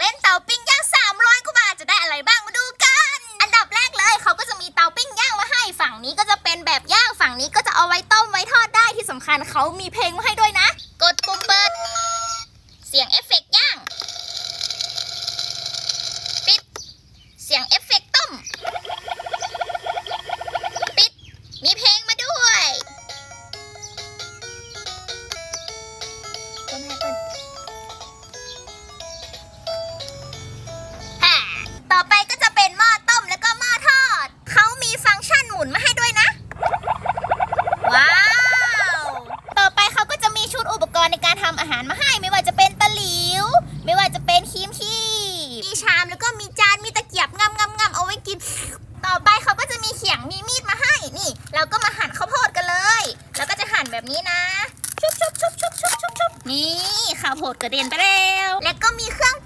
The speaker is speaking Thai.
เล่นเตาปิ้งย่าง 300กว่าบาทจะได้อะไรบ้างมาดูกัน อันดับแรกเลยเขาก็จะมีเตาปิ้งย่างมาให้ฝั่งนี้ก็จะเป็นแบบย่างฝั่งนี้ก็จะเอาไว้ต้มไว้ทอดได้ที่สำคัญเขามีเพลงมาให้ด้วยนะ กดปุ่มเปิด เสียงเอฟเฟกต์ย่าง ปิด เสียงเอฟเฟกต์ต้ม ปิด มีเพลงมาด้วยต้นให้เปิ้ล นี้นะชุบชุบชุบชุบชุบชุบนี่ข้าวโพดกระเด็นไปแล้ว แล้วก็มีเครื่อง